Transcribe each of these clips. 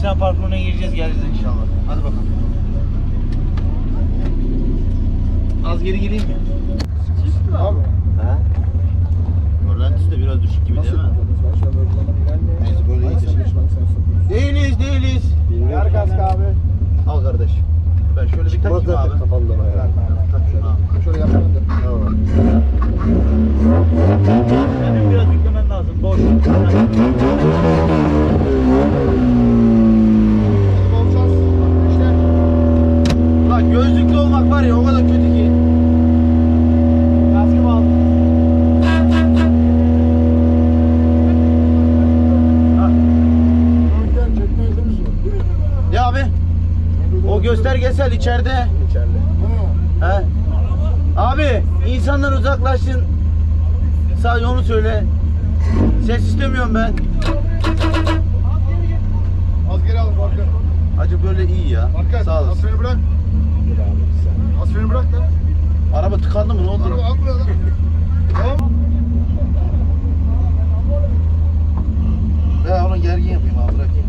Sinan Parkı'na gireceğiz geleceğiz inşallah. Hadi bakalım. Az geri geleyim mi? Abi. He? Orlantis de biraz düşük gibi değil mi? İçeride. İçeride. He. Abi insanlar uzaklaşsın. Sadece onu söyle. Ses istemiyorum ben. Az geri alın Barkın. Acı böyle iyi ya. Barkın. Sağ olasın. freni bırak. Az freni bırak da. Araba tıkandı mı ne oldu? Araba al buraya lan. Tamam. Ben onu gergin yapayım abi bırakayım.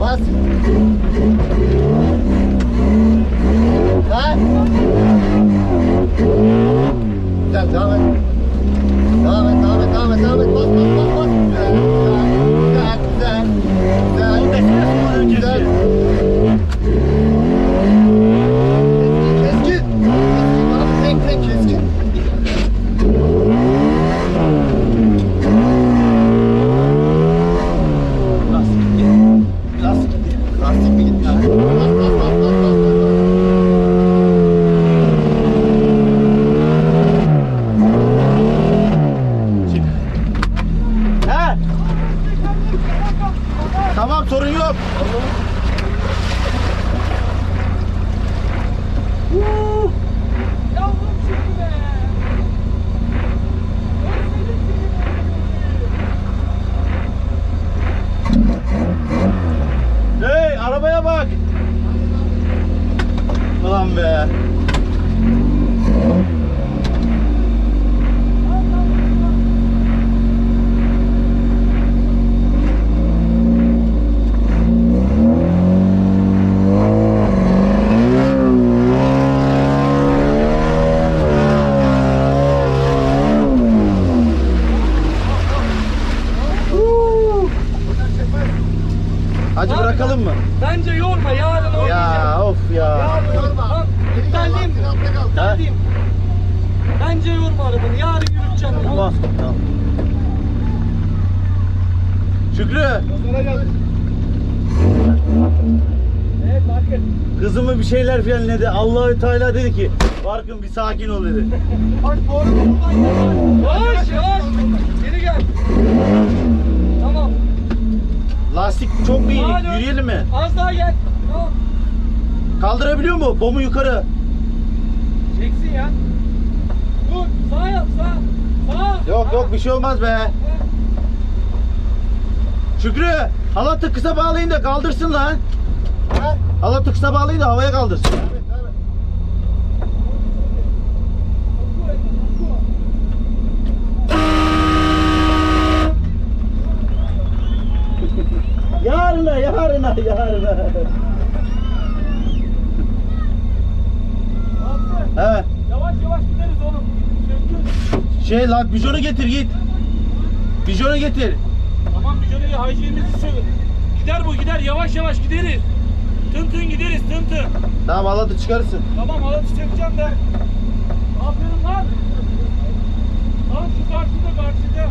Bas. Ha? Güzel, devam et. Devam et, devam et, devam et, devam et. Bas, bas, bas, bas. Güzel, güzel, güzel, güzel. Güzel. Keskin, keskin. Abi, tek tek keskin. Lastik gitti. Lastik gitti. Lastik mi gitti? Bas, bas, bas, bas, bas, bas. Çık. He? Tamam sorun yok. Woo! Yavrum seni be. Özledim seni be. Hey arabaya bak. Ulan be. Hacı bırakalım mı? Bence yorma yarın oynayacağım. Ya of ya. Yarın yorma. İptal diyeyim mi? İptal diyeyim. Bence yorma arabanı. Yarın yürüteceğim. Tamam. Tamam. Şükrü, Evet bakın. kızımı bir şeyler filan dedi. Allahü Teala dedi ki, Barkın bir sakin ol dedi. Bak doğru Yavaş yavaş. Geri gel. Tamam. Lastik çok mu iyi? Hadi. Yürüyelim mi? Az daha gel. Tamam. Kaldırabiliyor mu? Bomu yukarı. Çeksin ya. Dur. Sağ yap sağ. Sağ. Yok Sağ. yok bir şey olmaz be. Şükrü, halatı kısa bağlayın da kaldırsın lan. Ha? Halatı kısa bağlayın da havaya kaldırsın. Evet, Yarın. Abi, He. Yavaş yavaş gideriz oğlum. Sökül. Şey lan bijonu getir git. Bijonu getir. Tamam bir şöyle hijyenimizi söyle. Gider bu gider yavaş yavaş gideriz. Tın tın gideriz tın tın. Tamam halatı çıkarırsın. Tamam halatı çekeceğim de. Aferin lan. Lan şu karşıda karşıda.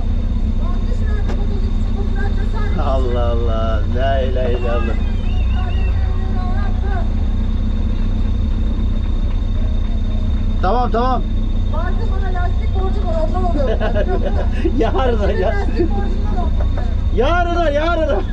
La ilahe illallah. Tamam tamam. Vardı bana lastik borcu var ondan oluyor. Yarın Senin ya. lastik borcundan oldu. Yarın yarın.